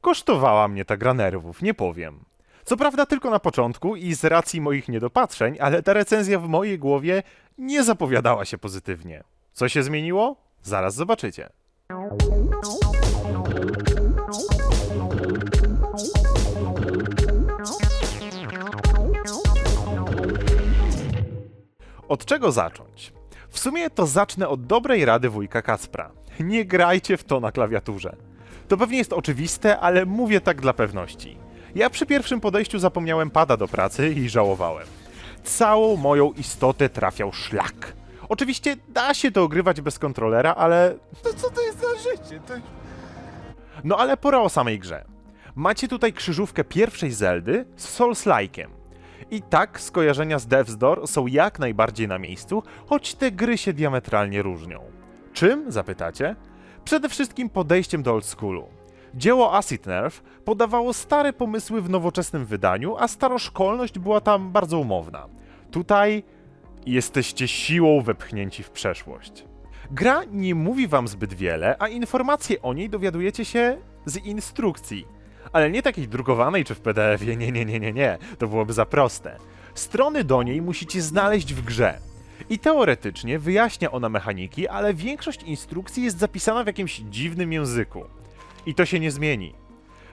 Kosztowała mnie ta gra nerwów, nie powiem. Co prawda tylko na początku i z racji moich niedopatrzeń, ale ta recenzja w mojej głowie nie zapowiadała się pozytywnie. Co się zmieniło? Zaraz zobaczycie. Od czego zacząć? W sumie to zacznę od dobrej rady wujka Kacpra. Nie grajcie w to na klawiaturze. To pewnie jest oczywiste, ale mówię tak dla pewności. Ja przy pierwszym podejściu zapomniałem pada do pracy i żałowałem. Całą moją istotę trafiał szlak. Oczywiście da się to ogrywać bez kontrolera, ale To co to jest za życie? To... no ale pora o samej grze. Macie tutaj krzyżówkę pierwszej Zeldy z Souls-like'em. I tak skojarzenia z Death's Door są jak najbardziej na miejscu, choć te gry się diametralnie różnią. Czym, zapytacie? Przede wszystkim podejściem do old schoolu. Dzieło Acid Nerve podawało stare pomysły w nowoczesnym wydaniu, a staroszkolność była tam bardzo umowna. Tutaj jesteście siłą wepchnięci w przeszłość. Gra nie mówi wam zbyt wiele, a informacje o niej dowiadujecie się z instrukcji. Ale nie takiej drukowanej czy w PDF-ie, nie, nie, nie, nie, nie, to byłoby za proste. Strony do niej musicie znaleźć w grze. I teoretycznie wyjaśnia ona mechaniki, ale większość instrukcji jest zapisana w jakimś dziwnym języku. I to się nie zmieni.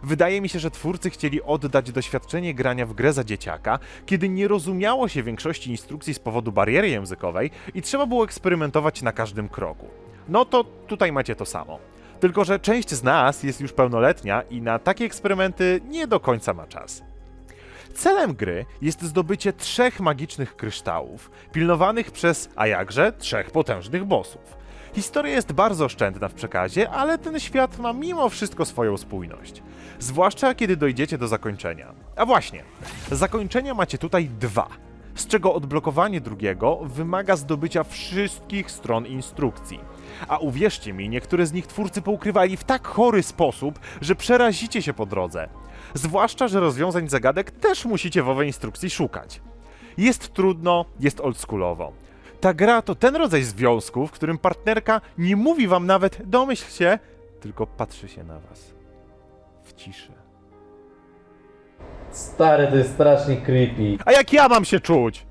Wydaje mi się, że twórcy chcieli oddać doświadczenie grania w grę za dzieciaka, kiedy nie rozumiało się większości instrukcji z powodu bariery językowej i trzeba było eksperymentować na każdym kroku. No to tutaj macie to samo. Tylko, że część z nas jest już pełnoletnia i na takie eksperymenty nie do końca ma czas. Celem gry jest zdobycie trzech magicznych kryształów, pilnowanych przez, a jakże, trzech potężnych bossów. Historia jest bardzo oszczędna w przekazie, ale ten świat ma mimo wszystko swoją spójność. Zwłaszcza kiedy dojdziecie do zakończenia. A właśnie, zakończenia macie tutaj dwa, z czego odblokowanie drugiego wymaga zdobycia wszystkich stron instrukcji. A uwierzcie mi, niektóre z nich twórcy poukrywali w tak chory sposób, że przerazicie się po drodze. Zwłaszcza, że rozwiązań zagadek też musicie w owej instrukcji szukać. Jest trudno, jest oldschoolowo. Ta gra to ten rodzaj związku, w którym partnerka nie mówi wam nawet domyśl się, tylko patrzy się na was. W ciszy. Stary, to jest strasznie creepy. A jak ja mam się czuć?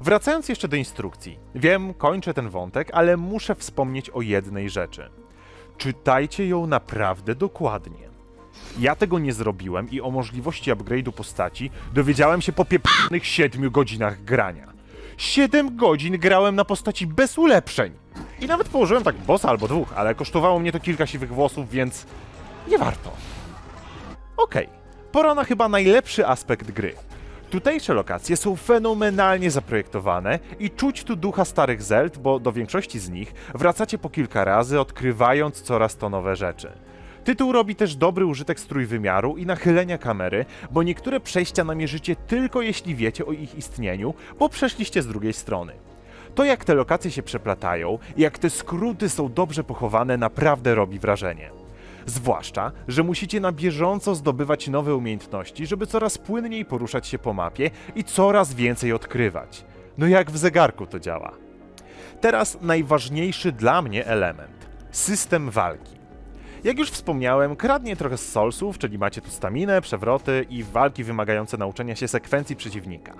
Wracając jeszcze do instrukcji. Wiem, kończę ten wątek, ale muszę wspomnieć o jednej rzeczy. Czytajcie ją naprawdę dokładnie. Ja tego nie zrobiłem i o możliwości upgrade'u postaci dowiedziałem się po pieprzonych 7 godzinach grania. 7 godzin grałem na postaci bez ulepszeń. I nawet położyłem tak bossa albo dwóch, ale kosztowało mnie to kilka siwych włosów, więc nie warto. Okej, pora na chyba najlepszy aspekt gry. Tutejsze lokacje są fenomenalnie zaprojektowane i czuć tu ducha starych Zeld, bo do większości z nich wracacie po kilka razy, odkrywając coraz to nowe rzeczy. Tytuł robi też dobry użytek z trójwymiaru i nachylenia kamery, bo niektóre przejścia namierzycie tylko jeśli wiecie o ich istnieniu, bo przeszliście z drugiej strony. To jak te lokacje się przeplatają jak te skróty są dobrze pochowane naprawdę robi wrażenie. Zwłaszcza, że musicie na bieżąco zdobywać nowe umiejętności, żeby coraz płynniej poruszać się po mapie i coraz więcej odkrywać. No jak w zegarku to działa. Teraz najważniejszy dla mnie element system walki. Jak już wspomniałem, kradnie trochę z solsów, czyli macie tu staminę, przewroty i walki wymagające nauczenia się sekwencji przeciwnika.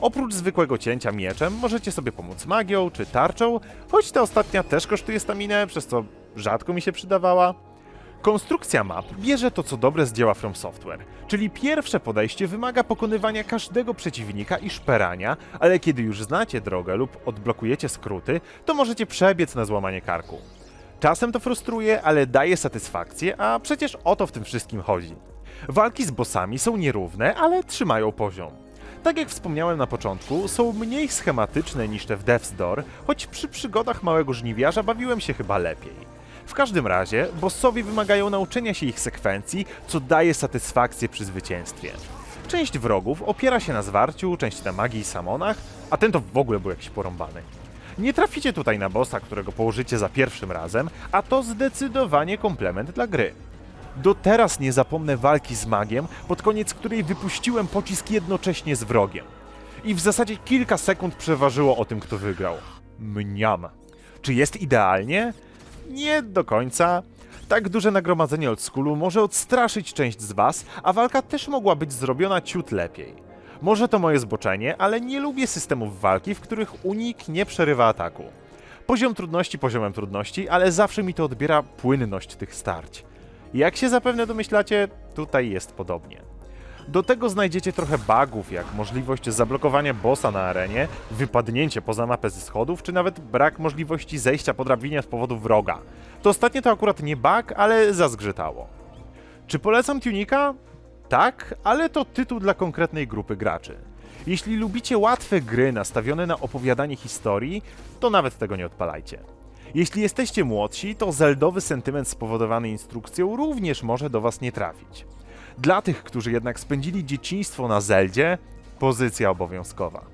Oprócz zwykłego cięcia mieczem możecie sobie pomóc magią czy tarczą, choć ta ostatnia też kosztuje staminę, przez co rzadko mi się przydawała. Konstrukcja map bierze to co dobre z dzieła From Software, czyli pierwsze podejście wymaga pokonywania każdego przeciwnika i szperania, ale kiedy już znacie drogę lub odblokujecie skróty, to możecie przebiec na złamanie karku. Czasem to frustruje, ale daje satysfakcję, a przecież o to w tym wszystkim chodzi. Walki z bossami są nierówne, ale trzymają poziom. Tak jak wspomniałem na początku, są mniej schematyczne niż te w Death's Door, choć przy przygodach małego żniwiarza bawiłem się chyba lepiej. W każdym razie, bossowie wymagają nauczenia się ich sekwencji, co daje satysfakcję przy zwycięstwie. Część wrogów opiera się na zwarciu, część na magii i samonach, a ten to w ogóle był jakiś porąbany. Nie traficie tutaj na bossa, którego położycie za pierwszym razem, a to zdecydowanie komplement dla gry. Do teraz nie zapomnę walki z magiem, pod koniec której wypuściłem pocisk jednocześnie z wrogiem. I w zasadzie kilka sekund przeważyło o tym, kto wygrał. Mniam. Czy jest idealnie? Nie do końca. Tak duże nagromadzenie oldschoolu może odstraszyć część z was, a walka też mogła być zrobiona ciut lepiej. Może to moje zboczenie, ale nie lubię systemów walki, w których unik nie przerywa ataku. Poziom trudności poziomem trudności, ale zawsze mi to odbiera płynność tych starć. Jak się zapewne domyślacie, tutaj jest podobnie. Do tego znajdziecie trochę bugów, jak możliwość zablokowania bossa na arenie, wypadnięcie poza mapę ze schodów, czy nawet brak możliwości zejścia po drabinie z powodu wroga. To ostatnie to akurat nie bug, ale zazgrzytało. Czy polecam Tunika? Tak, ale to tytuł dla konkretnej grupy graczy. Jeśli lubicie łatwe gry nastawione na opowiadanie historii, to nawet tego nie odpalajcie. Jeśli jesteście młodsi, to zeldowy sentyment spowodowany instrukcją również może do Was nie trafić. Dla tych, którzy jednak spędzili dzieciństwo na Zeldzie, pozycja obowiązkowa.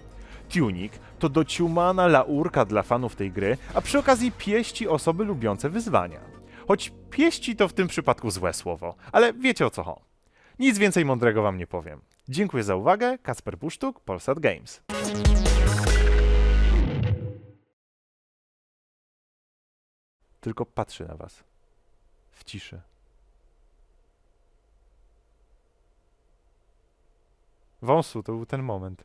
Tunik to dociumana laurka dla fanów tej gry, a przy okazji pieści osoby lubiące wyzwania. Choć pieści to w tym przypadku złe słowo, ale wiecie o co chodzi. Nic więcej mądrego wam nie powiem. Dziękuję za uwagę, Kasper Pusztuk, Polsat Games. Tylko patrzy na was. W ciszy. Wąsu, to był ten moment.